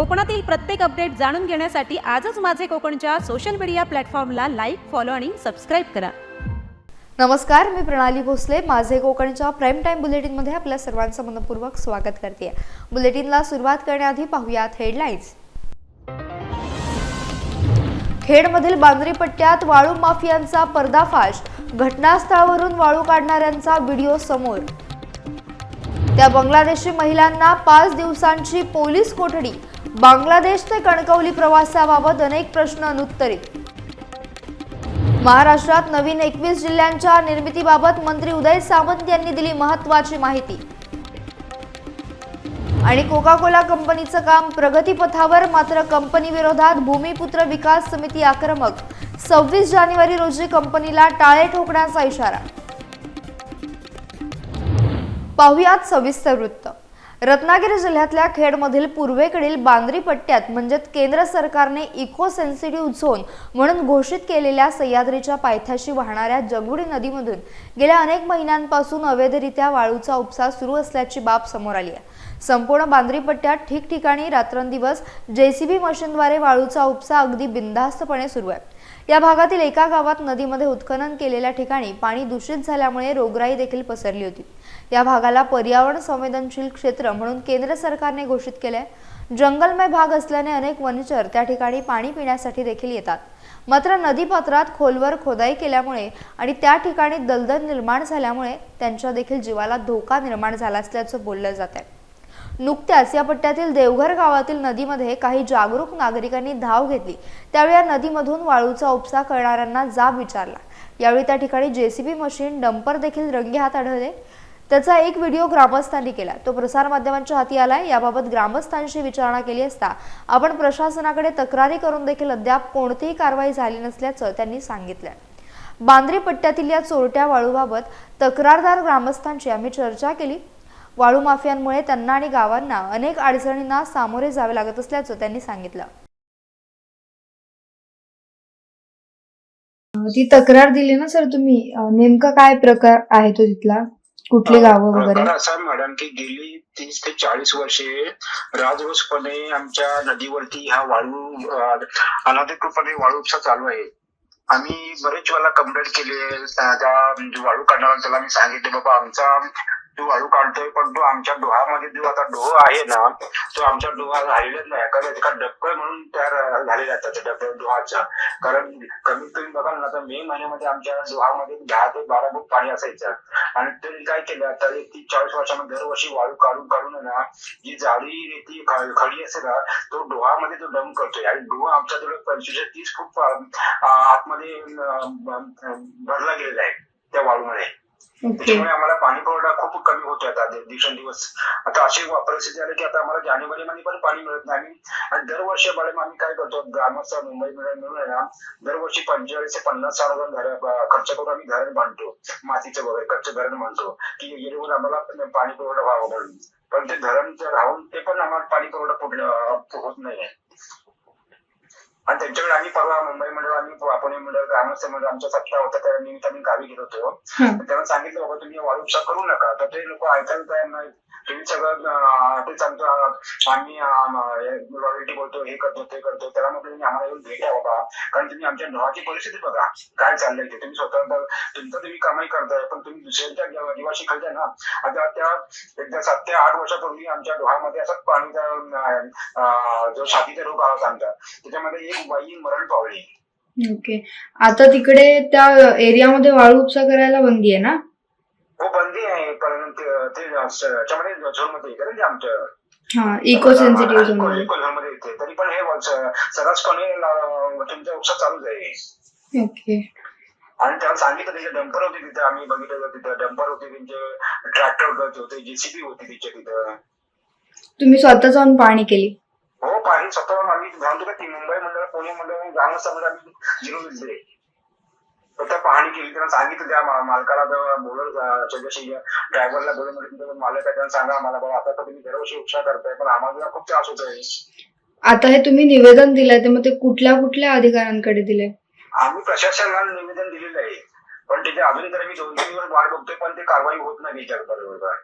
कोकणातील प्रत्येक अपडेट जाणून घेण्यासाठी आजच माझे कोकणच्या सोशल मीडिया प्लॅटफॉर्मला लाईक फॉलो आणि सबस्क्राईब करा. नमस्कार मी प्रणाली भोसले. माझे कोकणच्या प्राईम टाईम बुलेटिनमध्ये आपल्या सर्वांचं मनपूर्वक स्वागत करते. बुलेटिनला सुरुवात करण्याआधी पाहूयात हेडलाईन्स खेडमधील बांद्री पट्ट्यात वाळू माफियांचा पर्दाफाश. घटनास्थळावरून वाळू काढणाऱ्यांचा व्हिडिओ समोर. त्या बांगलादेशी महिलांना पाच दिवसांची पोलीस कोठडी. बांगलादेश ते कणकवली प्रवासाबाबत अनेक प्रश्न अनुत्तरित. महाराष्ट्रात नवीन एकवीस जिल्ह्यांच्या निर्मितीबाबत मंत्री उदय सामंत यांनी दिली महत्वाची माहिती. आणि कोका कोला कंपनीचं काम प्रगतीपथावर मात्र कंपनी विरोधात भूमिपुत्र विकास समिती आक्रमक. सव्वीस जानेवारी रोजी कंपनीला टाळे ठोकण्याचा इशारा. पाहुयात सविस्तर वृत्त. रत्नागिरी जिल्ह्यातल्या खेडमधील पूर्वेकडील बांद्री पट्ट्यात म्हणजेच केंद्र सरकारने इको सेन्सिटिव्ह झोन म्हणून घोषित केलेल्या सह्याद्रीच्या पायथ्याशी वाहणाऱ्या जगुडी नदीमधून गेल्या अनेक महिन्यांपासून अवैधरित्या वाळूचा उपसा सुरू असल्याची बाब समोर आली आहे. संपूर्ण बांद्री पट्ट्यात ठिकठिकाणी रात्रंदिवस जेसीबी मशीनद्वारे वाळूचा उपसा अगदी बिनधास्तपणे सुरू आहे. या भागातील एका गावात नदीमध्ये उत्खनन केलेल्या ठिकाणी पाणी दूषित झाल्यामुळे रोगराई देखील पसरली होती. या भागाला पर्यावरण संवेदनशील क्षेत्र म्हणून केंद्र सरकारने घोषित केले आहे जंगलमय भाग असल्याने अनेक वनचर त्या ठिकाणी पाणी पिण्यासाठी देखील येतात. मात्र नदीपात्रात खोलवर खोदाई केल्यामुळे आणि त्या ठिकाणी दलदल निर्माण झाल्यामुळे त्यांच्या देखील जीवाला धोका निर्माण झाला असल्याचं बोललं जात आहे नुकत्याच या पट्ट्यातील देवघर गावातील नदीमध्ये काही जागरूक नागरिकांनी धाव घेतली. त्यावेळी या नदीमधून वाळूचा उपसा करणाऱ्यांना जाब विचारला. यावेळी त्या ठिकाणी जेसीबी मशीन डंपर देखील रंगेहात आढळले. त्याचा एक व्हिडिओ ग्रामस्थांनी केला. तो प्रसारमाध्यमांच्या हाती आलाय. याबाबत ग्रामस्थांशी विचारणा केली असता आपण प्रशासनाकडे तक्रारी करून देखील अद्याप कोणतीही कारवाई झाली नसल्याचं त्यांनी सांगितलं बांद्री पट्ट्यातील या चोरट्या वाळूबाबत तक्रारदार ग्रामस्थांची आम्ही चर्चा केली. वाळू माफियांमुळे त्यांना आणि गावांना अनेक अडचणींना सामोरे जावे लागत असल्याचं त्यांनी सांगितलं. ती तक्रार दिली ना सर तुम्ही? नेमका काय प्रकार आहे तो तिथला? कुठली गावं वगैरे? असा मॅडम की गेली तीस ते चाळीस वर्षे राजरोसपणे आमच्या नदीवरती हा वाळू अनधिकृतपणे वाळू उपसा चालू आहे. आम्ही बरेच वेळा कंप्लेंट केली आहे. त्या त्या जो वाळू काढणारा त्याला मी सांगितले बाबा आमचा जो वाळू काढतोय पण तो आमच्या डोहामध्ये जो आता डोह आहे ना तो आमच्या डोहा राहिलेच नाही. कारण एका डबकळ म्हणून तयार झालेला आहे डोहाचा. कारण कमीत कमी बघा ना तर मे महिन्यामध्ये आमच्या डोहामध्ये दहा ते बारा फूट पाणी असायचं. आणि त्यांनी काय केलं आता एक तीस चाळीस वर्षामध्ये दरवर्षी वाळू काढून काढून ना जी जाळी रेती खडी असेल ना तो डोहामध्ये तो डम करतोय. आणि डोहा आमच्याजवळ पंचवीस तीस फूट आतमध्ये भरला गेलेला आहे त्या वाळूमध्ये. ओके. त्याच्यामुळे आम्हाला पाणी पुरवठा खूप कमी होतोय आता दिवसेंदिवस आता अशी परिस्थिती आली की आता आम्हाला जानेवारी मध्ये पण पाणी मिळत नाही. आणि- दरवर्षी मॅडम आम्ही काय करतो ग्रामस्थ मुंबई मिळून आहे ना दरवर्षी पंचेचाळीस ते पन्नास साठ घर खर्च करून आम्ही धरण बांधतो. मातीचं वगैरे कच्चं धरण बांधतो. की जेणेकरून आम्हाला पाणी पुरवठा व्हावा म्हणून. पण ते धरण राहून ते पण आम्हाला पाणी पुरवठा पुढलं होत नाहीये आणि त्यांच्याकडे आम्ही परवा मुंबईमध्ये आम्ही पुणे मंडळ ग्रामस्थ मंडळ आमच्या सत्ता होता त्या निमित्ताने गावी गेलो होतो. त्यांना सांगितलं बाबा तुम्ही वाळू उपसा करू नका. तर ते लोक ऐकायला तयार नाही तुम्ही सगळं ते सांगतो आम्ही रॉयल्टी बोलतो हे करतो ते करतो त्याला म्हटलं तुम्ही आम्हाला येऊन भेटा बाबा. कारण तुम्ही आमच्या डोहाची परिस्थिती बघा. काय चाललंय ते. तुम्ही स्वतः तुमचं तुम्ही कमाई करताय पण तुम्ही दुसऱ्यांच्या जीवा- जीवाशी खेळताय ना. आता त्या एकदा सात ते आठ वर्षापूर्वी आमच्या डोहामध्ये असंच पाणीचा जो छातीचा रोग आला आमचा त्याच्यामध्ये एक मरण पावली. ओके. आता तिकडे त्या एरियामध्ये वाळू उपसा करायला बंदी आहे ना? हो बंदी आहे पण ते ते त्याच्यामध्ये झोनमध्ये येते ना ते आमच्या हा इको सेन्सिटिव्ह झोनमध्ये इको झोनमध्ये येते तरी पण हे सर्रासपणे तुमचा उपसा चालूच आहे ओके. आणि त्याला सांगितलं त्याचे डंपर होते तिथे आम्ही बघितलं तिथे डंपर होते त्यांचे ट्रॅक्टर होते जेसीबी होती तिच्या तिथं. तुम्ही स्वतः जाऊन पाहणी केली. हो पाणी स्वतःहून आम्ही सांगतो का ती मुंबई मंडळ पुणे मंडळ ग्रामस्थांमध्ये आम्ही जिरून दिले स्वतः पाहणी केली त्यांना सांगितलं त्या मालकाला बोलत त्याच्याशी ड्रायव्हरला बोलून म्हणजे तुमचं मालक आहे त्यांना सांगा आम्हाला बाबा आता तर तुम्ही दरवर्षी उपचार करताय पण आम्हाला खूप त्रास होतोय. आता हे तुम्ही निवेदन दिलंय तर मग ते कुठल्या कुठल्या अधिकाऱ्यांकडे दिले आम्ही प्रशासनाला निवेदन दिलेलं आहे. पण त्याच्या अजून तरी मी दोन तीन दिवस वाट बघतोय पण ते कारवाई होत नाही त्याच्या बरोबर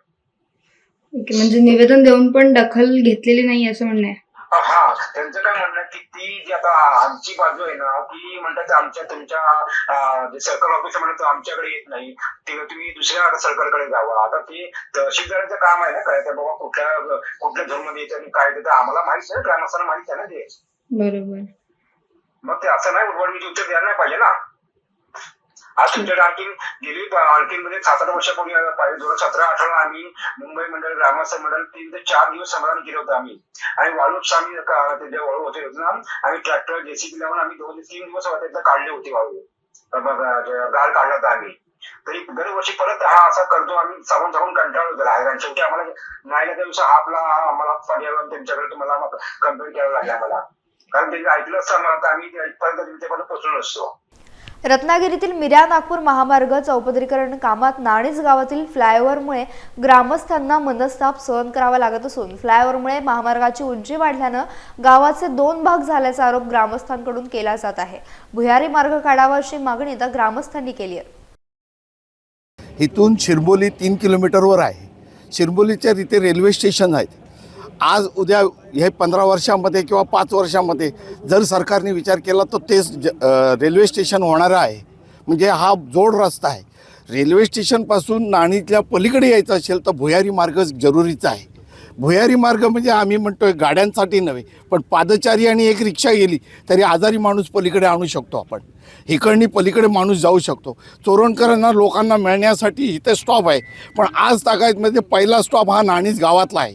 म्हणजे निवेदन देऊन पण दखल घेतलेली नाही असं म्हणणं आहे. हा त्यांचं काय म्हणणं की ती जी आता आमची बाजू आहे ना ती म्हणतात आमच्या तुमच्या सर्कल ऑफिसर म्हणतात आमच्याकडे येत नाही. ते तुम्ही दुसऱ्या सर्कलकडे जावं. आता ते तहसीलदाराचं काम आहे ना काय ते बाबा कुठल्या कुठल्या झोनमध्ये येतं आणि काय ते तर आम्हाला माहीत आहे ग्रामस्थांना माहीत आहे ना ते. बरोबर. मग ते असं नाही उडवडीची उत्तर द्यायला नाही पाहिजे ना. आज तुमच्याकडे आणखी गेली आणखी म्हणजे सात आठ वर्षापूर्वी पाहिजे? दोन हजार सतरा अठरा आम्ही मुंबई मंडळ ग्रामस्थ मंडळ तीन ते चार दिवस समाधान केलं होतं आम्ही. आणि वाळूच आम्ही त्याच्या वाळू होते ना आम्ही ट्रॅक्टर जेसीबी लावून आम्ही दोन तीन दिवस त्यातलं काढले होते वाळू. मग, गाळ काढला होता आम्ही. तरी दरवर्षी परत हा असा करतो आम्ही सांगून सांगून कंटाळलो गेला आणि शेवटी आम्हाला नाही त्या दिवशी आपला आम्हाला पर्यावरण त्यांच्याकडे तुम्हाला कंप्लेंट करायला लागला आम्हाला. कारण त्यांनी ऐकलं असतं आम्हाला तर आम्ही इथपर्यंत त्यांच्यापर्यंत पोहोचलो नसतो. रत्नागिरीतील मिर्या नागपूर महामार्ग चौपदरीकरण कामात नाणीस गावातील फ्लायओव्हरमुळे ग्रामस्थांना मनस्ताप सहन करावा लागत असून फ्लायओव्हरमुळे महामार्गाची उंची वाढल्यानं गावाचे दोन भाग झाल्याचा आरोप ग्रामस्थांकडून केला जात आहे. भुयारी मार्ग काढावा अशी मागणी आता ग्रामस्थांनी केली आहे. इथून शिरबोली तीन किलोमीटरवर आहे. शिरबोलीच्या तिथे रेल्वे स्टेशन आहेत. आज उद्या हे पंधरा वर्षामध्ये किंवा पाच वर्षामध्ये जर सरकारने विचार केला तर तेच ज रेल्वे स्टेशन होणारं आहे. म्हणजे हा जोड रस्ता आहे. रेल्वे स्टेशनपासून नाणीतल्या पलीकडे यायचं असेल तर भुयारी मार्ग जरुरीचा आहे. भुयारी मार्ग म्हणजे आम्ही म्हणतोय गाड्यांसाठी नव्हे पण पादचारी आणि एक रिक्षा गेली तरी आजारी माणूस पलीकडे आणू शकतो आपण. इकडनी पलीकडे माणूस जाऊ शकतो. चोरणकरांना लोकांना मिळण्यासाठी इथे स्टॉप आहे. पण आज तागायतमध्ये पहिला स्टॉप हा नाणीच गावातला आहे.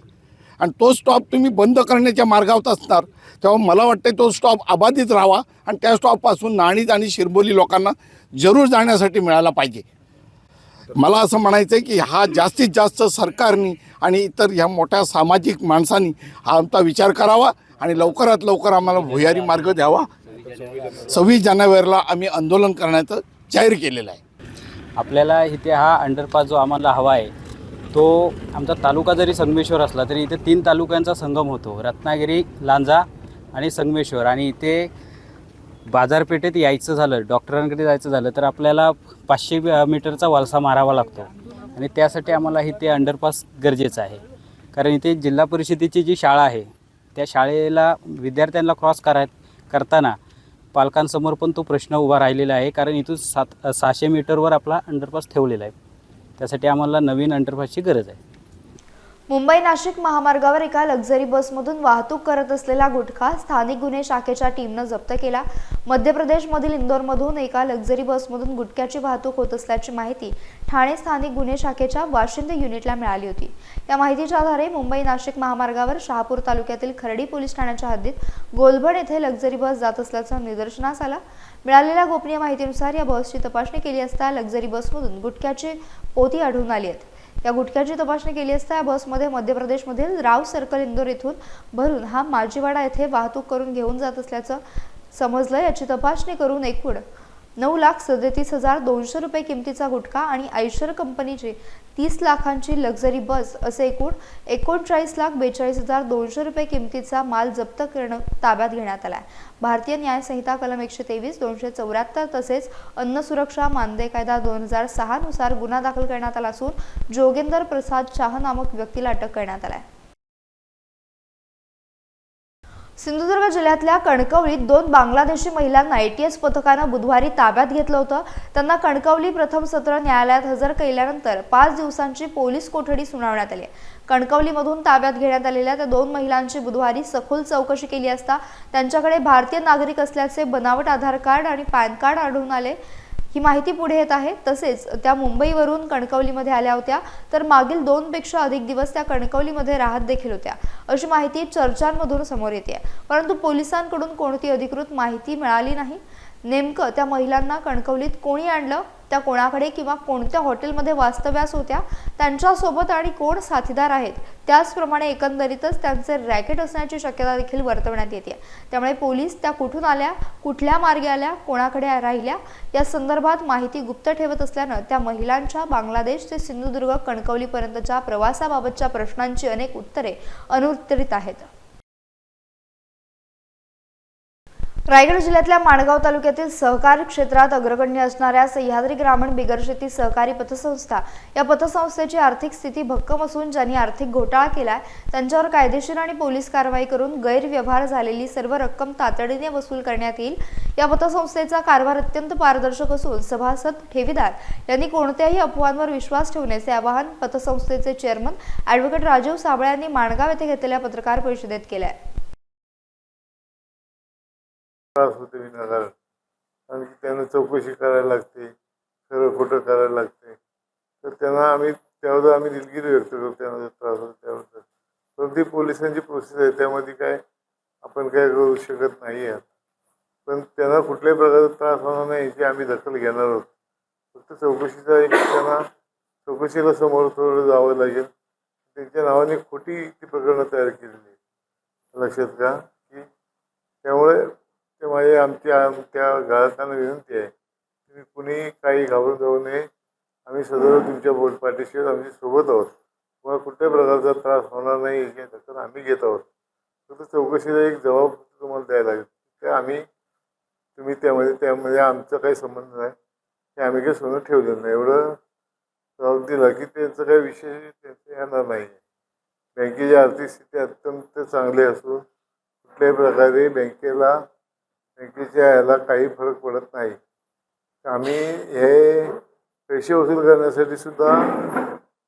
आणि तो स्टॉप तुम्ही बंद करण्याच्या मार्गावर असणार. तेव्हा मला वाटतं तो स्टॉप अबाधित राहावा आणि त्या स्टॉपपासून नाणीत आणि शिरबोली लोकांना जरूर जाण्यासाठी मिळाला पाहिजे. मला असं म्हणायचं आहे की हा जास्तीत जास्त सरकारनी आणि इतर ह्या मोठ्या सामाजिक माणसांनी हा आमचा विचार करावा आणि लवकरात लवकर आम्हाला भुयारी मार्ग द्यावा. सव्वीस जानेवारीला आम्ही आंदोलन करण्याचं जाहीर केलेलं आहे. आपल्याला इथे हा अंडरपास जो आम्हाला हवा आहे तो आमचा तालुका जरी संगमेश्वर असला तरी इथे तीन तालुक्यांचा संगम होतो. रत्नागिरी लांजा आणि संगमेश्वर. आणि इथे बाजारपेठेत यायचं झालं डॉक्टरांकडे जायचं झालं तर आपल्याला पाचशे मीटरचा वालसा मारावा लागतो. आणि त्यासाठी आम्हाला इथे अंडरपास गरजेचं आहे. कारण इथे जिल्हा परिषदेची जी शाळा आहे त्या शाळेला विद्यार्थ्यांना क्रॉस कराय करताना पालकांसमोर पण तो प्रश्न उभा राहिलेला आहे. कारण इथून सात सहाशे मीटरवर आपला अंडरपास ठेवलेला आहे. त्यासाठी आम्हाला नवीन अंडरपासची गरज आहे. मुंबई नाशिक महामार्गावर एका लक्झरी बसमधून वाहतूक करत असलेला गुटखा स्थानिक गुन्हे शाखेच्या टीमनं जप्त केला. मध्य प्रदेशमधील इंदोरमधून एका लक्झरी बसमधून गुटख्याची वाहतूक होत असल्याची माहिती ठाणे स्थानिक गुन्हे शाखेच्या वाशिंद युनिटला मिळाली होती. या माहितीच्या आधारे मुंबई नाशिक महामार्गावर शहापूर तालुक्यातील खर्डी पोलीस ठाण्याच्या हद्दीत गोलभड येथे लक्झरी बस जात असल्याचं निदर्शनास आलं. मिळालेल्या गोपनीय माहितीनुसार या बसची तपासणी केली असता लक्झरी बसमधून गुटख्याची पोती आढळून आली आहेत. या गुटख्याची तपासणी केली असता या बसमध्ये मध्य प्रदेशमधील राव सर्कल इंदोर येथून भरून हा माजीवाडा येथे वाहतूक करून घेऊन जात असल्याचं समजलं. याची तपासणी करून एकूण नऊ लाख सदतीस हजार दोनशे रुपये किमतीचा गुटखा आणि आयशर कंपनीची तीस लाखांची लक्झरी बस असे एकूण एकोणचाळीस लाख बेचाळीस हजार दोनशे रुपये किमतीचा माल जप्त करणं ताब्यात घेण्यात आला आहे भारतीय न्यायसंहिता कलम एकशे तेवीस दोनशे चौऱ्याहत्तर तसेच अन्न सुरक्षा मानदे कायदा दोन हजार सहानुसार गुन्हा दाखल करण्यात आला असून जोगेंदर प्रसाद शाह नामक व्यक्तीला अटक करण्यात आला आहे सिंधुदुर्ग जिल्ह्यातल्या कणकवलीत दोन बांगलादेशी महिलांना एटीएस पथकानं बुधवारी ताब्यात घेतलं होतं. त्यांना कणकवली प्रथम सत्र न्यायालयात हजर केल्यानंतर पाच दिवसांची पोलीस कोठडी सुनावण्यात आली. कणकवलीमधून ताब्यात घेण्यात आलेल्या त्या दोन महिलांची बुधवारी सखोल चौकशी केली असता त्यांच्याकडे भारतीय नागरिक असल्याचे बनावट आधार कार्ड आणि पॅन कार्ड आढळून आले. ही माहिती पुढे येत आहे. तसेच त्या मुंबईवरून कणकवलीमध्ये आल्या होत्या. तर मागील दोनपेक्षा अधिक दिवस त्या कणकवलीमध्ये राहत देखील होत्या. अशी माहिती चर्चांमधून समोर येते. परंतु पोलिसांकडून कोणती अधिकृत माहिती मिळाली नाही. नेमकं त्या महिलांना कणकवलीत कोणी आणलं? त्या कोणाकडे किंवा कोणत्या हॉटेलमध्ये वास्तव्यास होत्या त्यांच्यासोबत आणि कोण साथीदार आहेत त्याचप्रमाणे एकंदरीतच त्यांचे रॅकेट असण्याची शक्यता देखील वर्तवण्यात येते. त्यामुळे पोलीस त्या कुठून आल्या कुठल्या मार्गे आल्या कोणाकडे राहिल्या या संदर्भात माहिती गुप्त ठेवत असल्यानं त्या महिलांच्या बांगलादेश ते सिंधुदुर्ग कणकवलीपर्यंतच्या प्रवासाबाबतच्या प्रश्नांची अनेक उत्तरे अनुत्तरित आहेत. रायगड जिल्ह्यातल्या माणगाव तालुक्यातील सहकार क्षेत्रात अग्रगण्य असणाऱ्या सह्याद्री ग्रामीण बिगरशेती सहकारी पतसंस्था या पतसंस्थेची आर्थिक स्थिती भक्कम असून ज्यांनी आर्थिक घोटाळा केलाय त्यांच्यावर कायदेशीर आणि पोलीस कारवाई करून गैरव्यवहार झालेली सर्व रक्कम तातडीने वसूल करण्यात येईल. या पतसंस्थेचा कारभार अत्यंत पारदर्शक असून सभासद ठेवीदार यांनी कोणत्याही अफवांवर विश्वास ठेवण्याचे आवाहन पतसंस्थेचे चेअरमन ॲडव्होकेट राजीव साबळे यांनी माणगाव येथे घेतलेल्या पत्रकार परिषदेत केलं आहे त्रास होते विनाकारण. की त्यांना चौकशी करायला लागते खरं खोटं करायला लागते. तर त्यांना आम्ही त्यावर आम्ही दिलगिरी व्यक्त करतो त्यांना जर त्रास होतो त्याबद्दल पण ती पोलिसांची प्रोसेस आहे त्यामध्ये काय आपण काय करू शकत नाही आहे. पण त्यांना कुठल्याही प्रकारचा त्रास होणार नाही याची आम्ही दखल घेणार आहोत. फक्त चौकशीचा एक त्यांना चौकशीला समोर थोडं जावं लागेल. त्यांच्या नावाने खोटी ती प्रकरणं तयार केलेली आहे लक्षात का की त्यामुळे ते माझे आमच्या त्या ग्राहकांना विनंती आहे तुम्ही कुणी काही घाबरून जाऊ नये. आम्ही सदैव तुमच्या बोट पाठीशी आम्ही सोबत आहोत. तुम्हाला कुठल्याही प्रकारचा त्रास होणार नाही हे दखल आम्ही घेत आहोत. फक्त चौकशीला एक जबाब तुम्हाला द्यायला लागेल ते आम्ही तुम्ही त्यामध्ये त्यामध्ये आमचा काही संबंध नाही ते आम्ही काही सोनं ठेवलेलं नाही. एवढं जबाब दिला की त्यांचं काही विषय त्यांचं येणार नाही. बँकेची आर्थिक स्थिती अत्यंत चांगली असून कुठल्याही प्रकारे बँकेला बँकेच्या याला काही फरक पडत नाही. आम्ही हे पैसे वसूल करण्यासाठी सुद्धा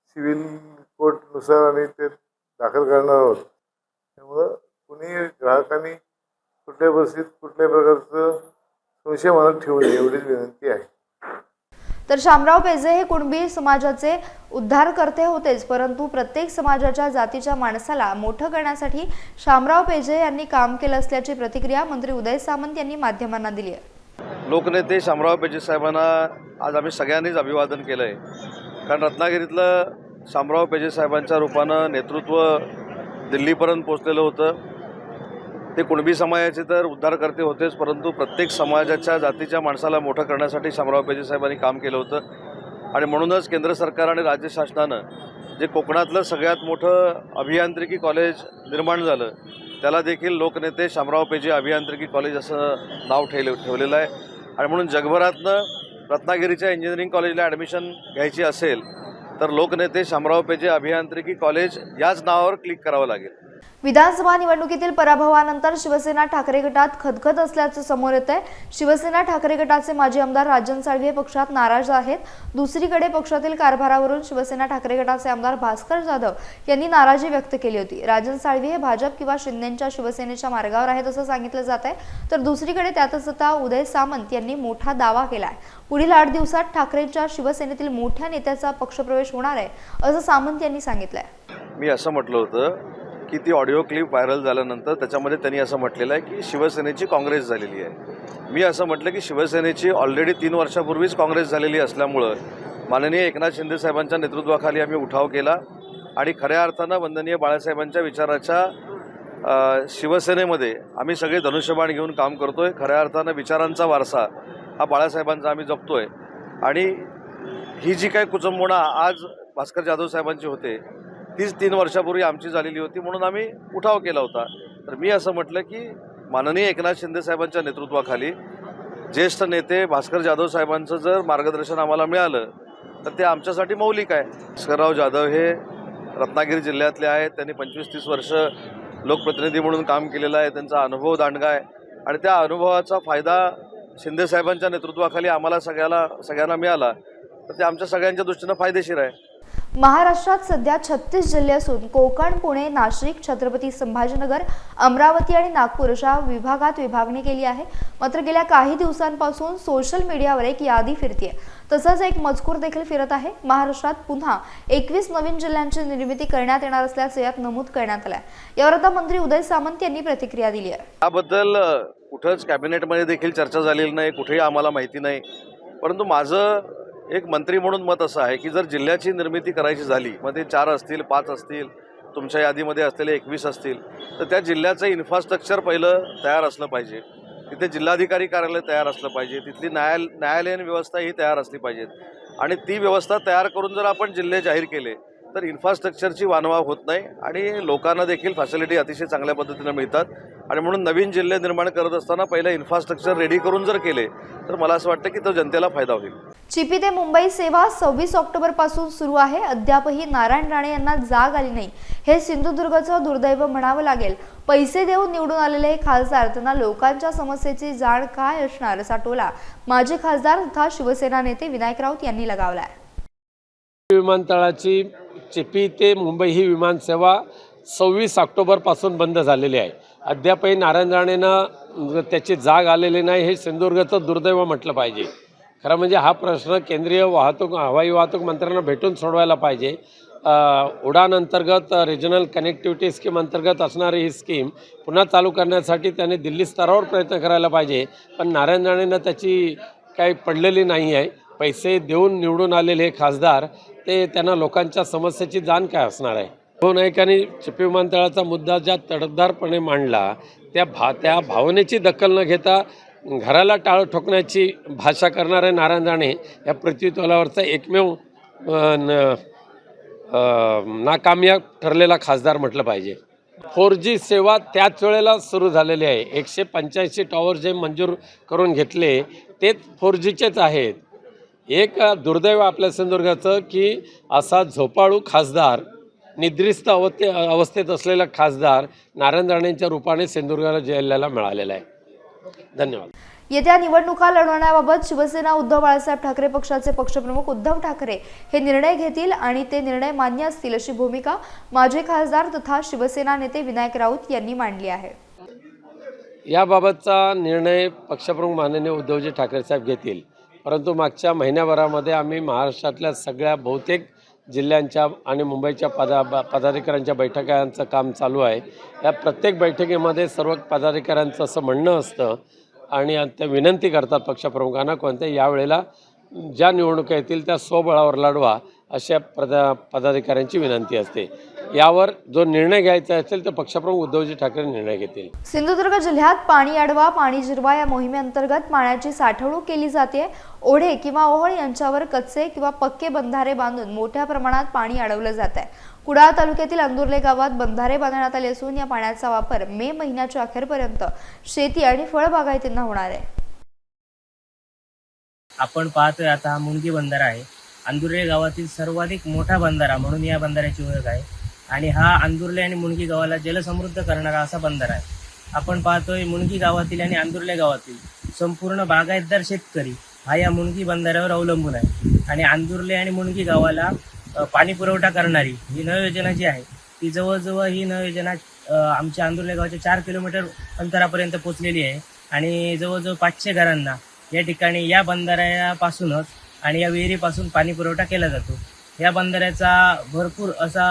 सिव्हिल कोर्टनुसार आम्ही ते दाखल करणार आहोत. त्यामुळं कुणी ग्राहकांनी कुठल्या परिस्थितीत कुठल्या प्रकारचं संशय मनात ठेवू नये एवढीच विनंती आहे. तर शामराव पेजे हे कुणबी समाजाचे उद्धारकर्ते होतेच परंतु प्रत्येक समाजाच्या जातीच्या माणसाला मोठं करण्यासाठी शामराव पेजे यांनी काम केलं असल्याची प्रतिक्रिया मंत्री उदय सामंत यांनी माध्यमांना दिली आहे. लोकनेते शामराव पेजे साहेबांना आज आम्ही सगळ्यांनीच अभिवादन केलं आहे कारण रत्नागिरीतलं शामराव पेजे साहेबांच्या रूपानं नेतृत्व दिल्लीपर्यंत पोचलेलं होतं. ते कुणबी समाजाचे तर उद्धारकर्ते होतेच परंतु प्रत्येक समाजाच्या जातीच्या माणसाला मोठं करण्यासाठी शामराव पेजे साहेबांनी काम केलं होतं. आणि म्हणूनच केंद्र सरकार आणि राज्य शासनानं जे कोकणातलं सगळ्यात मोठं अभियांत्रिकी कॉलेज निर्माण झालं त्याला देखील लोकनेते शामराव पेजे अभियांत्रिकी कॉलेज असं नाव ठेवले ठेवलेलं आहे. आणि म्हणून जगभरातनं रत्नागिरीच्या इंजिनिअरिंग कॉलेजला ॲडमिशन घ्यायची असेल तर लोकनेते शामराव पेजे अभियांत्रिकी कॉलेज याच नावावर क्लिक करावं लागेल. विधानसभा निवडणुकीतील पराभवानंतर शिवसेना ठाकरे गटात खदखद असल्याचं समोर येत आहे शिवसेना ठाकरे गटाचे माजी आमदार राजन साळवी हे पक्षात नाराज आहेत. दुसरीकडे पक्षातील कारभारावरून शिवसेना ठाकरे गटाचे आमदार भास्कर जाधव यांनी नाराजी व्यक्त केली होती. राजन साळवी हे भाजप किंवा शिंदेच्या शिवसेनेच्या मार्गावर आहेत असं सांगितलं जात आहे तर दुसरीकडे त्यातच आता उदय सामंत यांनी मोठा दावा केला आहे पुढील आठ दिवसात ठाकरेंच्या शिवसेनेतील मोठ्या नेत्याचा पक्षप्रवेश होणार आहे असं सामंत यांनी सांगितलंय. मी असं म्हटलं होतं की ती ऑडिओ क्लिप व्हायरल झाल्यानंतर त्याच्यामध्ये त्यांनी असं म्हटलेलं आहे की शिवसेनेची काँग्रेस झालेली आहे. मी असं म्हटलं की शिवसेनेची ऑलरेडी तीन वर्षापूर्वीच काँग्रेस झालेली असल्यामुळं माननीय एकनाथ शिंदे साहेबांच्या नेतृत्वाखाली आम्ही उठाव केला आणि खऱ्या अर्थानं वंदनीय बाळासाहेबांच्या विचाराच्या शिवसेनेमध्ये आम्ही सगळे धनुष्यबाण घेऊन काम करतोय. खऱ्या अर्थानं विचारांचा वारसा हा बाळासाहेबांचा आम्ही जपतोय. आणि ही जी काही कुचंबणा आज भास्कर जाधव साहेबांची होते तीच तीन वर्षापूर्वी आमची झालेली होती म्हणून आम्ही उठाव केला होता. तर मी असं म्हटलं की माननीय एकनाथ शिंदे साहेबांच्या नेतृत्वाखाली ज्येष्ठ नेते भास्कर जाधव साहेबांचं जर मार्गदर्शन आम्हाला मिळालं तर ते आमच्यासाठी मौलिक आहे. भास्करराव जाधव हे रत्नागिरी जिल्ह्यातले आहेत. त्यांनी पंचवीस तीस वर्ष लोकप्रतिनिधी म्हणून काम केलेलं आहे. त्यांचा अनुभव दांडगा आहे. आणि त्या अनुभवाचा फायदा शिंदे साहेबांच्या नेतृत्वाखाली आम्हाला सगळ्याला सगळ्यांना मिळाला. तर ते आमच्या सगळ्यांच्या दृष्टीनं फायदेशीर आहे. महाराष्ट्रात सध्या छत्तीस जिल्हे असून कोकण पुणे नाशिक छत्रपती संभाजीनगर अमरावती आणि नागपूर अशा विभागात विभागणी केली आहे. मात्र गेल्या काही दिवसांपासून सोशल मीडियावर एक यादी फिरते तसंच एक मजकूर देखील फिरत आहे. महाराष्ट्रात पुन्हा एकवीस नवीन जिल्ह्यांची निर्मिती करण्यात येणार असल्याचं यात नमूद करण्यात आलं आहे यावर आता मंत्री उदय सामंत यांनी प्रतिक्रिया दिली आहे. याबद्दल कुठंच कॅबिनेटमध्ये देखील चर्चा झालेली नाही. कुठेही आम्हाला माहिती नाही. परंतु माझं एक मंत्री म्हणून मत असं आहे की जर जिल्ह्याची निर्मिती करायची झाली मग ते चार असतील पाच असतील तुमच्या यादीमध्ये असलेले एकवीस असतील तर त्या जिल्ह्याचं इन्फ्रास्ट्रक्चर पहिलं तयार असलं पाहिजे. तिथे जिल्हाधिकारी कार्यालय तयार असलं पाहिजे. तिथली न्यायाल न्यायालयीन व्यवस्था ही तयार असली पाहिजेत. आणि ती व्यवस्था तयार करून जर आपण जिल्हे जाहीर केले तर इन्फ्रास्ट्रक्चरची वानवा होत नाही आणि लोकांना देखील फॅसिलिटी अतिशय चांगल्या पद्धतीनं मिळतात. आणि म्हणून नवीन जिल्हे निर्माण करत असताना पहिलं इन्फ्रास्ट्रक्चर रेडी करून जर केले तर मला असं वाटतं की तो जनतेला फायदा होईल. चिपी ते मुंबई सेवा सव्वीस ऑक्टोबरपासून सुरू आहे. अद्यापही नारायण राणे यांना जाग आली नाही. हे सिंधुदुर्गचं दुर्दैव म्हणावं लागेल. पैसे देऊन निवडून आलेले हे खासदार त्यांना लोकांच्या समस्येची जाण काय असणार असा टोला माजी खासदार तथा शिवसेना नेते विनायक राऊत यांनी लगावलाय. विमानतळाची चिपी ते मुंबई ही विमानसेवा सव्वीस ऑक्टोबरपासून बंद झालेली आहे. अद्यापही नारायण राणेनं त्याची जाग आलेली नाही हे सिंधुदुर्गचं दुर्दैव म्हटलं पाहिजे. खरं म्हणजे हा प्रश्न केंद्रीय वाहतूक हवाई वाहतूक मंत्र्यांना भेटून सोडवायला पाहिजे. उडान अंतर्गत रिजनल कनेक्टिव्हिटी स्कीम अंतर्गत असणारी ही स्कीम पुन्हा चालू करण्यासाठी त्यांनी दिल्ली स्तरावर प्रयत्न करायला पाहिजे. पण नारायण राणेनं त्याची काही पडलेली नाही आहे. पैसे देऊन निवडून आलेले हे खासदार ते त्यांना लोकांच्या समस्येची जाण काय असणार आहे? हो नाईकांनी चिपी विमानतळाचा मुद्दा ज्या तडफदारपणे मांडला त्या भा त्या भावनेची दखल न घेता घराला टाळ ठोकण्याची भाषा करणारे नारायण राणे या पृथ्वीतलावरचा एकमेव न- नाकामयाब ठरलेला खासदार म्हटलं पाहिजे. फोर जी सेवा त्याच वेळेला सुरू झालेली आहे. एकशे पंच्याऐंशी टॉवर जे मंजूर करून घेतले तेच फोर जीचेच आहेत. एक दुर्दैव आपल्या सिंधुदुर्गाचं की असा झोपाळू खासदार निद्रिस्त अवस्थे अवस्थेत असलेला खासदार नारायण राणेंच्या रूपाने सिंधुदुर्गाला जिल्ह्याला मिळालेला आहे. धन्यवाद. येत्या निवडणुका लढवण्याबाबत शिवसेना उद्धव बाळासाहेब ठाकरे पक्षाचे पक्षप्रमुख उद्धव ठाकरे हे निर्णय घेतील आणि ते निर्णय मान्य असतील अशी भूमिका माजी खासदार तथा शिवसेना नेते विनायक राऊत यांनी मांडली आहे. याबाबतचा निर्णय पक्षप्रमुख माननीय उद्धवजी ठाकरे साहेब घेतील. परंतु मागच्या महिन्याभरामध्ये आम्ही महाराष्ट्रातल्या सगळ्या बहुतेक जिल्ह्यांच्या आणि मुंबईच्या पदा ब- पदाधिकाऱ्यांच्या बैठकांचं काम चालू आहे. या प्रत्येक बैठकीमध्ये सर्व पदाधिकाऱ्यांचं असं म्हणणं असतं आणि ते विनंती करतात पक्षप्रमुखांना कोणत्या यावेळेला ज्या निवडणुका येतील त्या स्वबळावर लढवा अशा पदा पदाधिकाऱ्यांची विनंती असते. यावर जो निर्णय घ्यायचा असेल तर पक्षप्रमुख उद्धवजी ठाकरे निर्णय घेतील. सिंधुदुर्ग जिल्ह्यात पाणी अडवा पाणी जिरवा या मोहिमेअंतर्गत पाण्याची साठवणूक केली जाते. ओढे किंवा ओहळ यांच्यावर कच्चे किंवा पक्के बंधारे बांधून मोठ्या प्रमाणात पाणी अडवलं जात आहे. कुडाळ तालुक्यातील अंदुर्ले गावात बंधारे बांधण्यात आले असून या पाण्याचा वापर मे महिन्याच्या अखेरपर्यंत शेती आणि फळबागायतींना होणार आहे. आपण पाहतोय आता हा मुंगी बंधारा आहे. अंदुर्ले गावातील सर्वाधिक मोठा बंधारा म्हणून या बंधाऱ्याची ओळख आहे. आणि हा अंदुर्ले आणि मुणगी गावाला जलसमृद्ध करणारा असा बंदर आहे. आपण पाहतोय मुणगी गावातील आणि आंदुर्ले गावातील संपूर्ण बागायतदार शेतकरी हा या मुणगी बंधाऱ्यावर अवलंबून आहे. आणि अंदुर्ले आणि मुणगी गावाला पाणी पुरवठा करणारी ही नळ योजना जी आहे ती जवळजवळ ही नळ योजना आमच्या आंदुर्ले गावाच्या चार किलोमीटर अंतरापर्यंत पोचलेली आहे. आणि जवळजवळ पाचशे घरांना या ठिकाणी या बंधाऱ्यापासूनच आणि या विहिरीपासून पाणी पुरवठा केला जातो. या बंधाऱ्याचा भरपूर असा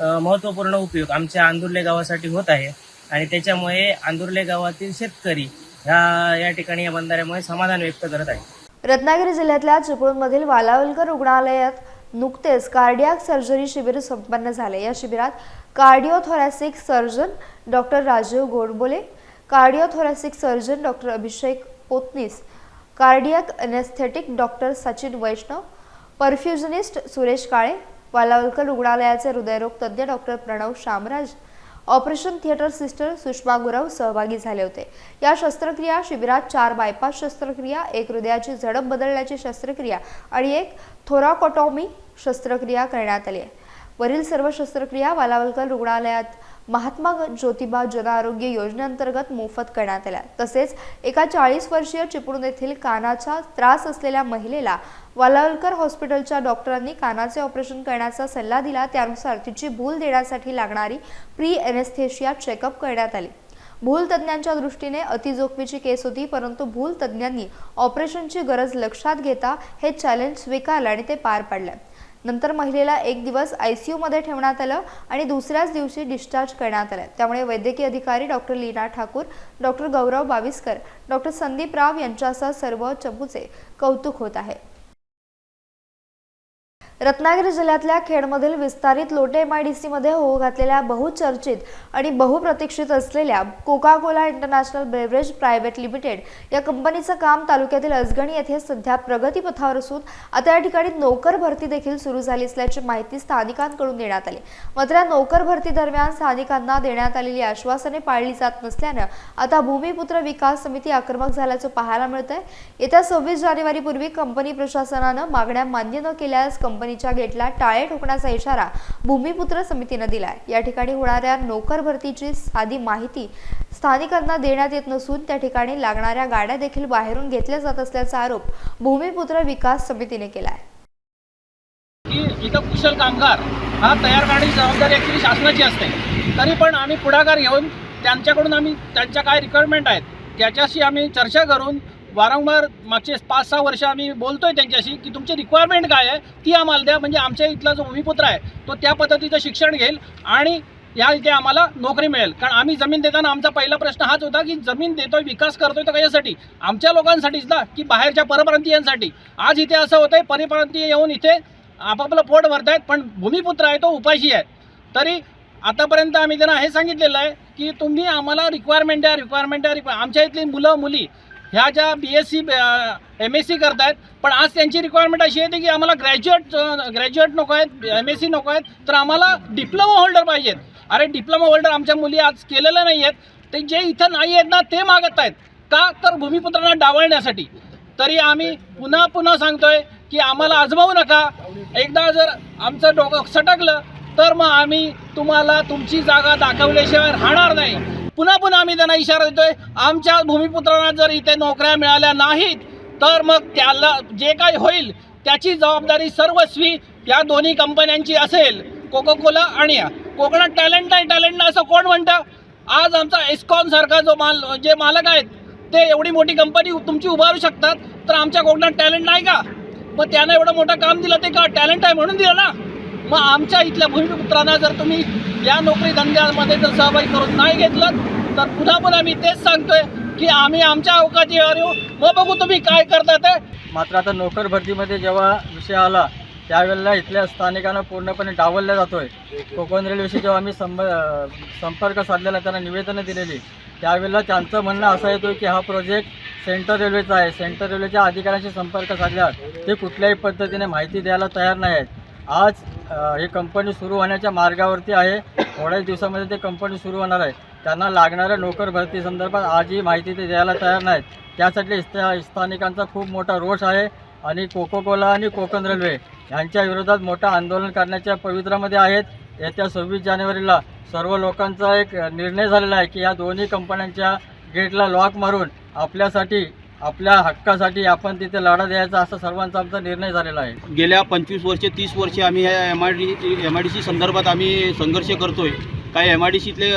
महत्त्वपूर्ण उपयोग आमच्या आंदुर्ले गावासाठी होत आहे. आणि त्याच्यामुळे आंदुर्ले गावातील शेतकरी ह्या या ठिकाणी या बंधाऱ्यामुळे समाधान व्यक्त करत आहे रत्नागिरी जिल्ह्यातल्या चिपळूणमधील वालावलकर रुग्णालयात नुकतेच कार्डियाक सर्जरी शिबिर संपन्न झाले. या शिबिरात cardiothoracic surgeon doctor Rajeev Godbole cardiothoracic surgeon doctor Abhishek Potnis cardiac anaesthetic doctor Sachin Vaishnav perfusionist Suresh Kale Walawalkar रुग्णालयाचे हृदयरोग तज्ज्ञ doctor Pranav Shamraj operation theatre sister Sushma Gurav सहभागी झाले होते. या शस्त्रक्रिया शिबिरात चार बायपास शस्त्रक्रिया एक हृदयाची झडप बदलण्याची शस्त्रक्रिया आणि एक थोराकोटॉमी शस्त्रक्रिया करण्यात आली आहे. वरील सर्व शस्त्रक्रिया वालावलकर रुग्णालयात महात्मा ज्योतिबा जन आरोग्य योजनेअंतर्गत मोफत करण्यात आल्या. तसेच एका चाळीस वर्षीय चिपळूण येथील कानाचा त्रास असलेल्या महिलेला वालावलकर हॉस्पिटलच्या डॉक्टरांनी कानाचे ऑपरेशन करण्याचा सल्ला दिला. त्यानुसार तिची भूल देण्यासाठी लागणारी प्री एनेस्थेशिया चेकअप करण्यात आली. भूल तज्ज्ञांच्या दृष्टीने अतिजोखमीची केस होती परंतु भूल तज्ज्ञांनी ऑपरेशनची गरज लक्षात घेता हे चॅलेंज स्वीकारलं आणि ते पार पाडलं. नंतर महिलेला एक दिवस आय सी यूमध्ये ठेवण्यात आलं आणि दुसऱ्याच दिवशी डिस्चार्ज करण्यात आलं. त्यामुळे वैद्यकीय अधिकारी doctor Leena Thakur doctor Gaurav Baviskar doctor Sandeep Rao यांच्यासह सर्व चमूचे कौतुक होत आहे. रत्नागिरी जिल्ह्यातल्या खेडमधील विस्तारित लोटे एम आय डी सीमध्ये होऊ घातलेल्या बहुचर्चित आणि बहुप्रतीक्षित असलेल्या Coca Cola international beverage private limited या कंपनीचं काम तालुक्यातील अजगणी येथे सध्या प्रगतीपथावर असून आता या ठिकाणी नोकर भरती देखील सुरू झाली असल्याची माहिती स्थानिकांकडून देण्यात आली. मात्र या नोकर भरती दरम्यान स्थानिकांना देण्यात आलेली आश्वासने पाळली जात नसल्यानं आता भूमिपुत्र विकास समिती आक्रमक झाल्याचं पाहायला मिळतंय. येत्या सव्वीस जानेवारीपूर्वी कंपनी प्रशासनानं मागण्या मान्य न केल्यास कंपनीच्या गेटला टाळे ठोकण्याचा इशारा भूमिपुत्र समितीनं दिलाय. या ठिकाणी होणाऱ्या नोकर भरतीची साधी माहिती स्थानिकांना देण्यात येत नसून त्या ठिकाणी लागणाऱ्या गाड्या देखील बाहेरून घेतल्या जात असल्याचा आरोप भूमिपुत्र विकास समितीने केलाय. इथं कुशल कामगार हा तयार करण्याची जबाबदारी ॲक्च्युली शासनाची असते. तरी पण आम्ही पुढाकार घेऊन त्यांच्याकडून आम्ही त्यांच्या काय रिक्वायरमेंट आहेत त्याच्याशी आम्ही चर्चा करून वारंवार मागचे पाच सहा वर्ष आम्ही बोलतोय त्यांच्याशी की तुमची रिक्वायरमेंट काय आहे ती आम्हाला द्या. म्हणजे आमच्या इथला जो भूमिपुत्र आहे तो त्या पद्धतीचं शिक्षण घेईल आणि या इथे आम्हाला नोकरी मिळेल. कारण आम्ही जमीन देताना आमचा पहिला प्रश्न हाच होता की जमीन देतोय विकास करतोय तर कशासाठी? आमच्या लोकांसाठीच ना की बाहेरच्या परप्रांतीयांसाठी. आज इथे असं होतंय परप्रांतीय येऊन इथे आपापलं पोट भरतायत पण भूमिपुत्र आहे तो उपाशी आहे. तरी आतापर्यंत आम्ही त्यांना हे सांगितलेलं आहे की तुम्ही आम्हाला रिक्वायरमेंट द्या रिक्वायरमेंट द्या. रिक्वाय आमच्या इथली मुलं मुली ह्या ज्या B S C M S C करत आहेत पण आज त्यांची रिक्वायरमेंट अशी येते की आम्हाला ग्रॅज्युएट ग्रॅज्युएट नको आहेत एम एस सी नको आहेत तर आम्हाला डिप्लोमा होल्डर पाहिजेत. अरे डिप्लोमा होल्डर आमच्या मुली आज केलेल्या नाही आहेत ते जे इथं नाही आहेत ना ते मागत आहेत. का? तर भूमिपुत्रांना डावळण्यासाठी तरी आम्ही पुन्हा पुन्हा सांगतोय की आम्हाला आजमावू नका. एकदा जर आमचं डोकं सटकलं तर मग आम्ही तुम्हाला तुमची जागा दाखवल्याशिवाय राहणार नाही. पुन्हा पुन्हा आम्ही त्यांना इशारा देतोय. आमच्या भूमिपुत्रांना जर इथे नोकऱ्या मिळाल्या नाहीत तर मग त्याला जे काही होईल त्याची जबाबदारी सर्वस्वी या दोन्ही कंपन्यांची असेल. कोको कोला आणि या. कोकणात टॅलेंट नाही टॅलेंट नाही असं कोण म्हणतं? आज आमचा एस्कॉन सारखा जो माल जे मालक आहेत ते एवढी मोठी कंपनी तुमची उभारू शकतात तर आमच्या कोकणात टॅलेंट नाही का? मग त्यानं एवढं मोठं काम दिलं ते का? टॅलेंट आहे म्हणून दिलं ना. मग आमच्या इथल्या भूमिपुत्रांना जर तुम्ही या नोकरी धंद्यामध्ये जर सहभागी करून नाही घेतलं तर पुन्हा पुन्हा मी तेच सांगतोय की आम्ही आमच्या अवकाशीवर येऊ मग बघू तुम्ही काय करता ते. मात्र आता नोकर भरतीमध्ये जेव्हा विषय आला त्यावेळेला इथल्या स्थानिकांना पूर्णपणे डावलल्या जातोय. कोकण रेल्वेशी जेव्हा आम्ही संब संपर्क साधलेला त्यांना निवेदनं दिलेली त्यावेळेला त्यांचं म्हणणं असं येतो की हा प्रोजेक्ट सेंट्रल रेल्वेचा आहे. सेंट्रल रेल्वेच्या अधिकाऱ्यांशी संपर्क साधल्यावर ते कुठल्याही पद्धतीने माहिती द्यायला तयार नाही आहेत आज ही कंपनी सुरू होण्याच्या मार्गावरती आहे. थोड्याच दिवसामध्ये ते कंपनी सुरू होणार आहे. त्यांना लागणाऱ्या नोकर भरती संदर्भात आजही माहिती ते द्यायला तयार नाहीत. त्यासाठी स्था स्थानिकांचा खूप मोठा रोष आहे आणि कोको कोला आणि कोकण रेल्वे यांच्या विरोधात मोठं आंदोलन करण्याच्या पवित्रामध्ये आहेत. येत्या सव्वीस जानेवारीला सर्व लोकांचा एक निर्णय झालेला आहे की या दोन्ही कंपन्यांच्या गेटला लॉक मारून आपल्यासाठी आपल्या हक्कासाठी आपण तिथे लढा द्यायचा असा सर्वांचा आमचा निर्णय झालेला आहे. गेल्या पंचवीस वर्षे तीस वर्षे आम्ही ह्या M I D M I D C संदर्भात आम्ही संघर्ष करतोय. काही एम आय डी सीतले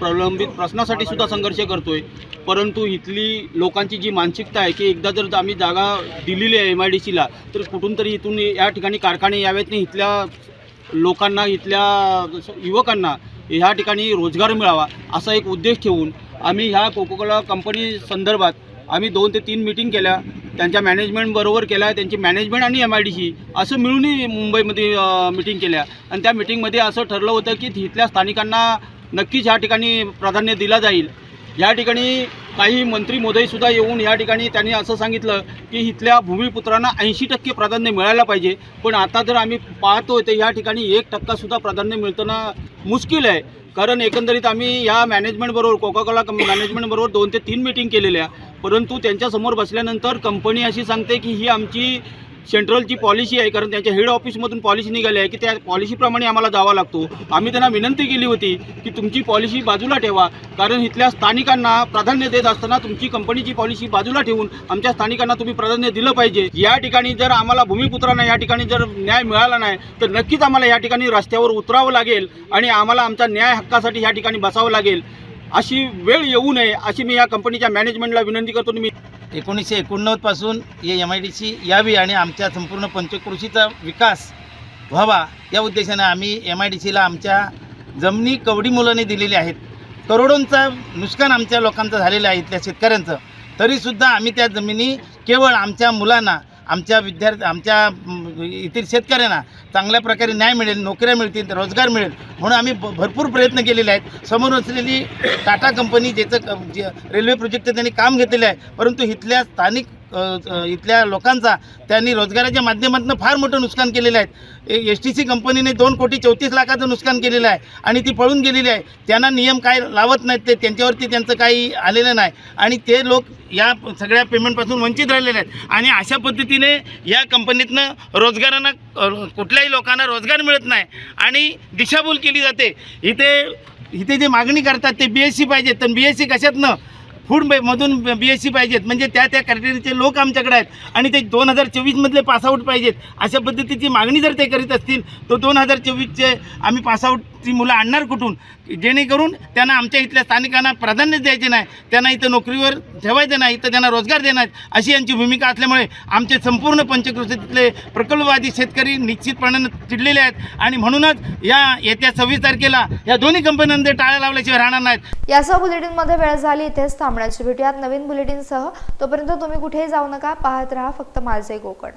प्रलंबित प्रश्नासाठी सुद्धा संघर्ष करतोय. परंतु इथली लोकांची जी मानसिकता आहे की एकदा जर आम्ही जागा दिलेली आहे एम आय डी सीला तर कुठून तरी इथून या ठिकाणी कारखाने यावेत नाही इथल्या लोकांना इथल्या युवकांना ह्या ठिकाणी रोजगार मिळावा असा एक उद्देश ठेवून आम्ही ह्या कोकोकोला कंपनी संदर्भात आम्ही दोन ते तीन मिटिंग केल्या. त्यांच्या मॅनेजमेंटबरोबर केल्या. त्यांची मॅनेजमेंट आणि एम आय डी सी असं मिळूनही मुंबईमध्ये मिटिंग केल्या. आणि त्या मिटिंगमध्ये असं ठरलं होतं की तिथल्या स्थानिकांना नक्कीच ह्या ठिकाणी प्राधान्य दिला जाईल. या ठिकाणी काही मंत्री मोदयसुद्धा येऊन या ठिकाणी त्यांनी असं सांगितलं की इथल्या भूमिपुत्रांना ऐंशी टक्के प्राधान्य मिळायला पाहिजे. पण आता जर आम्ही पाहतो तर या ठिकाणी एक टक्कासुद्धा प्राधान्य मिळताना मुश्किल आहे. कारण एकंदरीत आम्ही या मॅनेजमेंटबरोबर कोकाकोला मॅनेजमेंटबरोबर दोन ते तीन मिटिंग केलेल्या. परंतु त्यांच्यासमोर बसल्यानंतर कंपनी अशी सांगते की ही आमची सेंट्रलची पॉलिसी आहे कारण त्यांच्या हेड ऑफिसमधून पॉलिसी निघाली आहे की त्या पॉलिसीप्रमाणे आम्हाला जावा लागतो. आम्ही त्यांना विनंती केली होती की तुमची पॉलिसी बाजूला ठेवा कारण इथल्या स्थानिकांना प्राधान्य देत असताना तुमची कंपनीची पॉलिसी बाजूला ठेवून आमच्या स्थानिकांना तुम्ही प्राधान्य दिलं पाहिजे. या ठिकाणी जर आम्हाला भूमिपुत्रांना या ठिकाणी जर न्याय मिळाला नाही तर नक्कीच आम्हाला या ठिकाणी रस्त्यावर उतरावं लागेल आणि आम्हाला आमच्या न्याय हक्कासाठी या ठिकाणी बसावं लागेल. अशी वेळ येऊ नये अशी मी या कंपनीच्या मॅनेजमेंटला विनंती करतो. मी एकोणीसशे एकोणनव्वदपासून हे एम आय डी सी यावी आणि आमच्या संपूर्ण पंचकृषीचा विकास व्हावा या उद्देशाने आम्ही एम आय डी सीला आमच्या जमिनी कवडी मुलांनी दिलेली आहेत. करोडोंचा नुकसान आमच्या लोकांचं झालेलं आहे इथल्या शेतकऱ्यांचं. तरीसुद्धा आम्ही त्या जमिनी केवळ आमच्या मुलांना आमच्या विद्यार्थी आमच्या येथील शेतकऱ्यांना चांगल्या प्रकारे न्याय मिळेल नोकऱ्या मिळतील रोजगार मिळेल म्हणून आम्ही भ- भरपूर प्रयत्न केलेले आहेत. समोर असलेली टाटा कंपनी ज्याचं जे रेल्वे प्रोजेक्टचं त्यांनी काम घेतलेलं आहे परंतु इथल्या स्थानिक इथल्या लोकांचा त्यांनी रोजगाराच्या माध्यमातून फार मोठं नुकसान केलेलं आहे. एस टी सी कंपनीने दोन कोटी चौतीस लाखाचं नुकसान केलेलं आहे आणि ती पळून गेलेली आहे. त्यांना नियम काय लावत नाहीत ते त्यांच्यावरती त्यांचं काही आलेलं नाही. आणि ते लोक या सगळ्या पेमेंटपासून वंचित राहिलेले आहेत. आणि अशा पद्धतीने या कंपनीतनं रोजगारांना कुठल्याही लोकांना रोजगार मिळत नाही. आणि दिशाभूल केली जाते. इथे इथे जे मागणी करतात ते बी एस सी पाहिजेत. तर बी एस सी कशातनं? फूड मधून बी एस सी पाहिजेत. म्हणजे त्या त्या कॅटेगरीचे लोक आमच्याकडे आहेत. आणि ते दोन हजार चोवीसमधले पासआउट पाहिजेत. अशा पद्धतीची मागणी जर ते करीत असतील तर दोन हजार चोवीसचे आम्ही ती मुलं आणणार कुठून? जेणेकरून त्यांना आमच्या इथल्या स्थानिकांना प्राधान्य द्यायचे नाही त्यांना इथं नोकरीवर ठेवायचं नाही इथं त्यांना रोजगार देणार अशी यांची भूमिका असल्यामुळे आमचे संपूर्ण पंचकृषीतले प्रकल्पवादी शेतकरी निश्चितपणानं चिडलेले आहेत. आणि म्हणूनच या येत्या सव्वीस तारखेला या दोन्ही कंपन्यांमध्ये टाळ्या लावल्याशिवाय राहणार नाहीत. यासह बुलेटिनमध्ये वेळ झाली इथेच थांबण्याची भेटूयात नवीन बुलेटिनसह तोपर्यंत तुम्ही कुठेही जाऊ नका पाहत राहा फक्त माझे कोकण